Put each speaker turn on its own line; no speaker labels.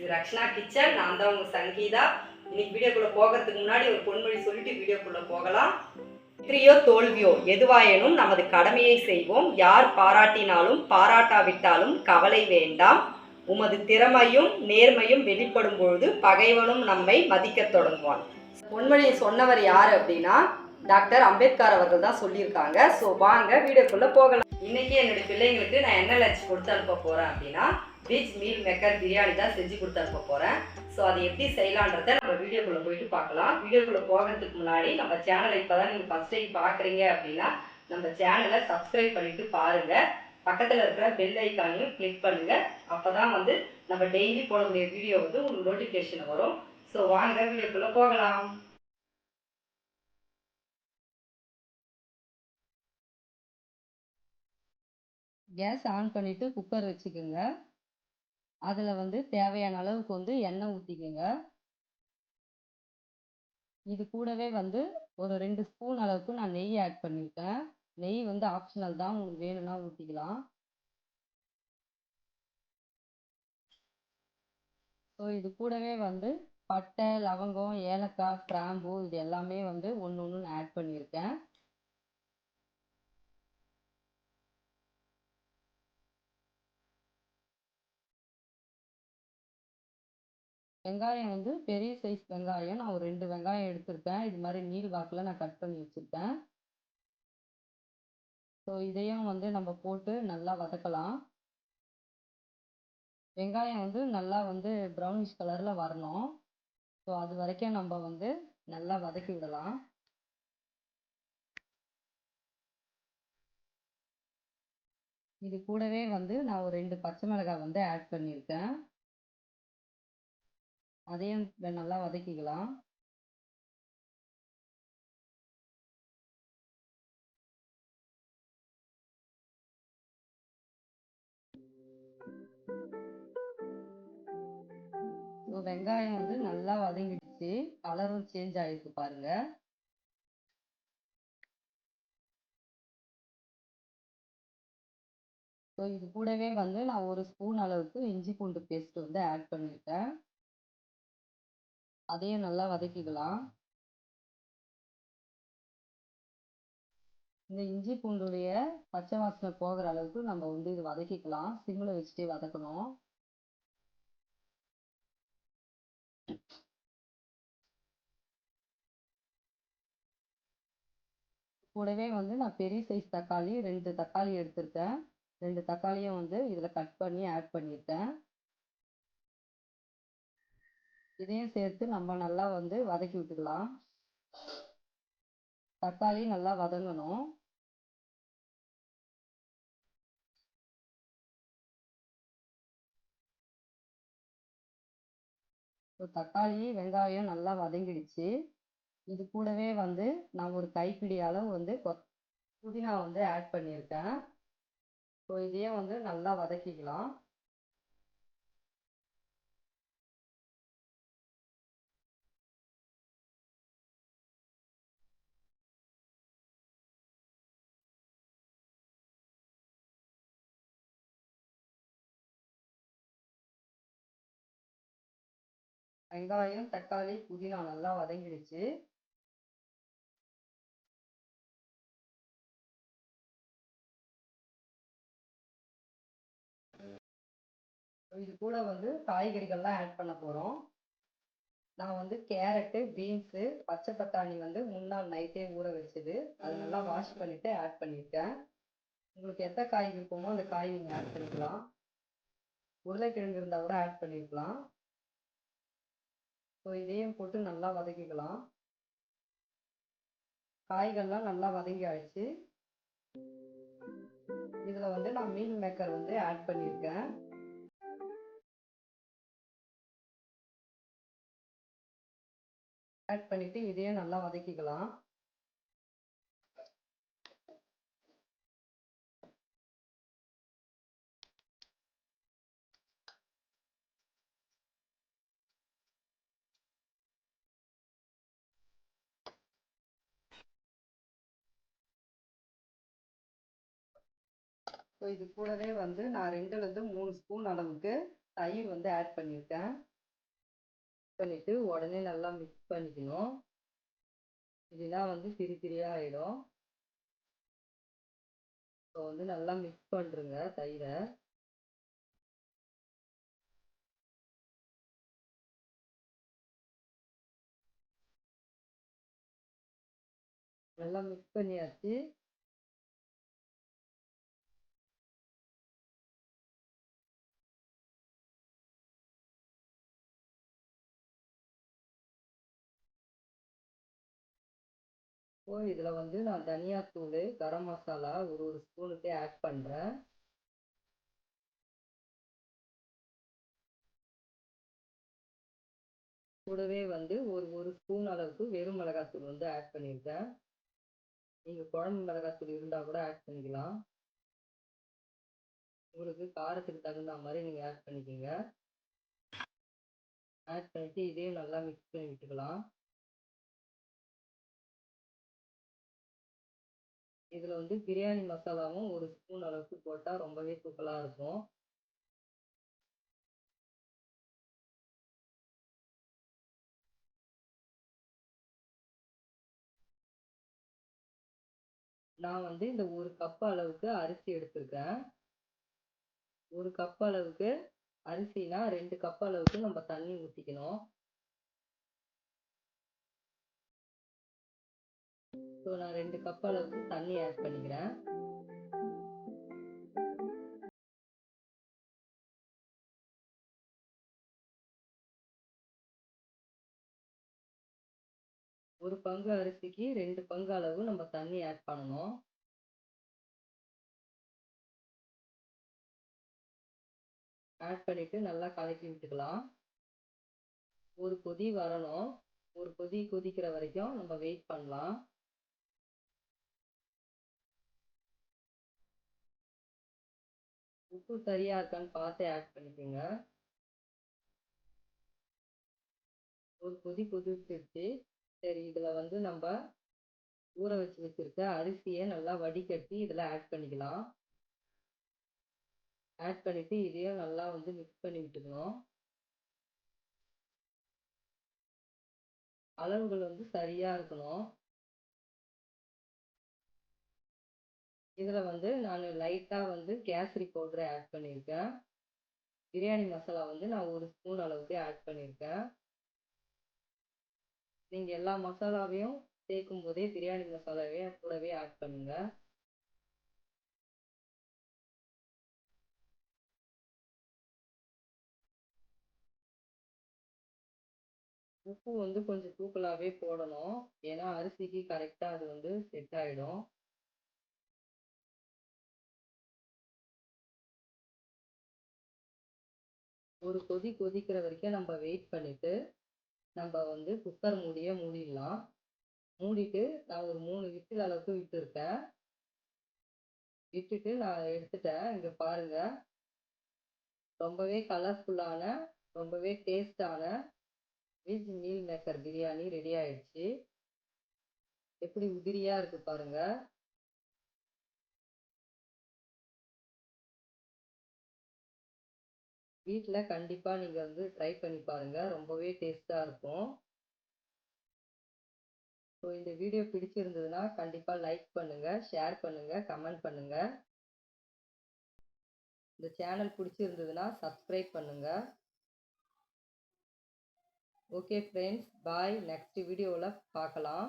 இது ரக்ஷனா கிச்சன் நான் தான் உங்க சங்கீதா. இன்னைக்கு வீடியோக்குள்ள போகிறதுக்கு முன்னாடி ஒரு பொன்மொழி சொல்லிட்டு வீடியோக்குள்ள போகலாம். வெற்றியோ தோல்வியோ எதுவாயினும் நமது கடமையை செய்வோம். யார் பாராட்டினாலும் பாராட்டாவிட்டாலும் கவலை வேண்டாம். உமது திறமையும் நேர்மையும் வெளிப்படும் பொழுது பகைவனும் நம்மை மதிக்கத் தொடங்குவான். பொன்மொழியை சொன்னவர் யார் அப்படின்னா டாக்டர் அம்பேத்கர் அவர்கள் தான் சொல்லியிருக்காங்க. ஸோ வாங்க வீடியோக்குள்ள போகலாம். இன்னைக்கு என்னுடைய பிள்ளைங்களுக்கு நான் என்ன லஞ்ச் கொடுத்து அனுப்ப போறேன் அப்படின்னா பீச் மீல் மேக்கர் பிரியாணி தான் செஞ்சு கொடுத்து போகிறேன் ஸோ அதை எப்படி செய்யலான்றதை நம்ம வீடியோக்குள்ளே போயிட்டு பார்க்கலாம். வீடியோக்குள்ளே போகிறதுக்கு முன்னாடி நம்ம சேனலை இப்போதான் நீங்கள் ஃபஸ்ட் டைம் பார்க்குறீங்க அப்படின்னா நம்ம சேனலை சப்ஸ்கிரைப் பண்ணிட்டு பாருங்க. பக்கத்தில் இருக்கிற பெல் ஐக்கானையும் கிளிக் அப்போ தான் வந்து நம்ம டெய்லி போடக்கூடிய வீடியோ வந்து உங்களுக்கு நோட்டிஃபிகேஷன் வரும். ஸோ வாங்க வீடியோக்குள்ளே போகலாம். கேஸ் ஆன் பண்ணிவிட்டு குக்கர் வச்சுக்கோங்க. அதில் வந்து தேவையான அளவுக்கு வந்து எண்ணெய் ஊற்றிக்கோங்க இது கூடவே வந்து ஒரு ரெண்டு ஸ்பூன் அளவுக்கு நான் நெய் ஆட் பண்ணியிருக்கேன் நெய் வந்து ஆப்ஷனல் தான். உங்களுக்கு வேணும்னா ஊற்றிக்கலாம் ஸோ இது கூடவே வந்து பட்டை லவங்கம் ஏலக்காய் கிராம்பு இது எல்லாமே வந்து ஒன்று ஒன்று ஆட் பண்ணியிருக்கேன் வெங்காயம் வந்து பெரிய சைஸ் வெங்காயம். நான் ஒரு ரெண்டு வெங்காயம் எடுத்திருக்கேன். இது மாதிரி நீள் வாக்கில் நான் கட் பண்ணி வச்சுருக்கேன். ஸோ இதையும் வந்து நம்ம போட்டு நல்லா வதக்கலாம். வெங்காயம் வந்து நல்லா வந்து ப்ரௌனிஷ் கலரில் வரணும். ஸோ அது வரைக்கும் நம்ம வந்து நல்லா வதக்கி விடலாம். இது கூடவே வந்து நான் ஒரு ரெண்டு பச்சை மிளகாய் வந்து ஆட் பண்ணியிருக்கேன். அதையும் நல்லா வதக்கிக்கலாம். வெங்காயம் வந்து நல்லா வதங்கிடுச்சு. கலரும் சேஞ்ச் ஆயிருக்கு பாருங்க. ஸோ இது கூடவே வந்து நான் ஒரு ஸ்பூன் அளவுக்கு இஞ்சி பூண்டு பேஸ்ட் வந்து ஆட் பண்ணியிருக்கேன் அதையும் நல்லா வதக்கிக்கலாம். இந்த இஞ்சி பூண்டுடைய பச்சை வாசனை போகிற அளவுக்கு நம்ம வந்து இது வதக்கிக்கலாம். சிம்மில் வச்சுட்டே வதக்கணும். கூடவே வந்து நான் பெரிய சைஸ் தக்காளி ரெண்டு தக்காளி எடுத்திருக்கேன். ரெண்டு தக்காளியும் வந்து இதில் கட் பண்ணி ஆட் பண்ணியிருக்கேன். இதையும் சேர்த்து நம்ம நல்லா வந்து வதக்கி விட்டுக்கலாம். தக்காளி நல்லா வதங்கணும். தக்காளி வெங்காயம் நல்லா வதங்கிடுச்சு. இது கூடவே வந்து நான் ஒரு கைப்பிடி அளவு வந்து புதினா வந்து ஆட் பண்ணியிருக்கேன். ஸோ இதையும் வந்து நல்லா வதக்கிக்கலாம். வெங்காயம் தக்காளி புதினா நல்லா வதங்கிடுச்சு. இது கூட வந்து காய்கறிகள்லாம் ஆட் பண்ண போகிறோம் நான் வந்து கேரட்டு பீன்ஸு பச்சை பட்டாணி வந்து முன்னாள் நைட்டே ஊற வச்சது. அது நல்லா வாஷ் பண்ணிவிட்டு ஆட் பண்ணியிருக்கேன் உங்களுக்கு எந்த காய் விருப்பமோ அந்த காய் நீங்கள் ஆட் பண்ணிக்கலாம். உருளைக்கிழங்கு இருந்தால் கூட ஆட் பண்ணிக்கலாம் ஸோ இதையும் போட்டு நல்லா வதக்கிக்கலாம். காய்கள்லாம் நல்லா வதங்கி ஆயிடுச்சு இதில் வந்து நான் மீல் மேக்கர் வந்து ஆட் பண்ணியிருக்கேன். ஆட் பண்ணிவிட்டு இதையும் நல்லா வதக்கிக்கலாம். ஸோ இது கூடவே வந்து நான் ரெண்டுலேருந்து மூணு ஸ்பூன் அளவுக்கு தயிர் வந்து ஆட் பண்ணியிருக்கேன். பண்ணிவிட்டு உடனே நல்லா மிக்ஸ் பண்ணிக்கணும். இல்லைன்னா வந்து திரி திரியாக ஆகிடும் ஸோ வந்து நல்லா மிக்ஸ் பண்ணுறங்க தயிரை. நல்லா மிக்ஸ் பண்ணியாச்சு. இப்போது இதில் வந்து நான் தனியாத்தூள் கரம் மசாலா ஒரு ஒரு ஸ்பூனுக்கு ஆட் பண்ணுறேன் கூடவே வந்து ஒரு ஒரு ஸ்பூன் அளவுக்கு வெறும் மிளகாத்தூள் வந்து ஆட் பண்ணியிருக்கேன் நீங்கள் குழம்பு மிளகாத்தூள் இருந்தால் கூட ஆட் பண்ணிக்கலாம். உங்களுக்கு காரத்துக்கு தகுந்த மாதிரி நீங்கள் ஆட் பண்ணிக்கோங்க. ஆட் பண்ணிவிட்டு இதையும் நல்லா மிக்ஸ் பண்ணி விட்டுக்கலாம். இதில் வந்து பிரியாணி மசாலாவும் ஒரு ஸ்பூன் அளவுக்கு போட்டால் ரொம்பவே சூப்பராக இருக்கும். நான் வந்து இந்த ஒரு கப் அளவுக்கு அரிசி எடுத்திருக்கேன். ஒரு கப் அளவுக்கு அரிசினா ரெண்டு கப் அளவுக்கு நம்ம தண்ணி ஊற்றிக்கணும் ஸோ நான் ரெண்டு கப் அளவுக்கு தண்ணி ஆட் பண்ணிக்கிறேன். ஒரு பங்கு அரிசிக்கு ரெண்டு பங்கு அளவு நம்ம தண்ணி ஆட் பண்ணணும். ஆட் பண்ணிட்டு நல்லா கலக்கி விட்டுக்கலாம். ஒரு கொதி வரணும். ஒரு கொதி கொதிக்கிற வரைக்கும் நம்ம வெயிட் பண்ணலாம். உப்பு சரியா இருக்கான்னு பார்த்து ஆட் பண்ணிக்கோங்க. ஒரு கொதி கொதிச்சிருச்சு. சரி இதில் வந்து நம்ம ஊற வச்சு வச்சுருக்க அரிசியை நல்லா வடிகட்டி இதில் ஆட் பண்ணிக்கலாம். ஆட் பண்ணிவிட்டு இதையும் நல்லா வந்து மிக்ஸ் பண்ணி விட்டுக்கணும். அளவுகள் வந்து சரியாக இருக்கணும். இதில் வந்து நான் லைட்டாக வந்து கேசரி பவுடரை ஆட் பண்ணியிருக்கேன். பிரியாணி மசாலா வந்து நான் ஒரு ஸ்பூன் அளவுக்கு ஆட் பண்ணியிருக்கேன். நீங்கள் எல்லா மசாலாவையும் சேர்க்கும் போதே பிரியாணி மசாலாவையும் கூடவே ஆட் பண்ணுங்கள் உப்பு வந்து கொஞ்சம் தூக்கலாகவே போடணும். ஏன்னா அரிசிக்கு கரெக்டாக அது வந்து செட் ஆகிடும் ஒரு கொதி கொதிக்கிற வரைக்கும் நம்ம வெயிட் பண்ணிவிட்டு நம்ம வந்து குக்கர் மூடியை மூடிடலாம். மூடிட்டு நான் ஒரு மூணு விசில் அளவுக்கு விட்டுருக்கேன். விட்டுட்டு நான் எடுத்துட்டேன். இங்கே பாருங்கள் ரொம்பவே கலர்ஃபுல்லான ரொம்பவே டேஸ்டான veg meal maker biryani ready ஆயிடுச்சு. எப்படி உதிரியாக இருக்குது பாருங்கள் வீட்டில் கண்டிப்பாக நீங்கள் வந்து ட்ரை பண்ணி பாருங்கள் ரொம்பவே டேஸ்ட்டாக இருக்கும். ஸோ இந்த வீடியோ பிடிச்சிருந்ததுன்னா கண்டிப்பாக லைக் பண்ணுங்கள் ஷேர் பண்ணுங்கள் கமெண்ட் பண்ணுங்கள் இந்த சேனல் பிடிச்சிருந்ததுன்னா சப்ஸ்கிரைப் பண்ணுங்கள் ஓகே ஃப்ரெண்ட்ஸ் பாய் நெக்ஸ்ட் வீடியோவில் பார்க்கலாம்.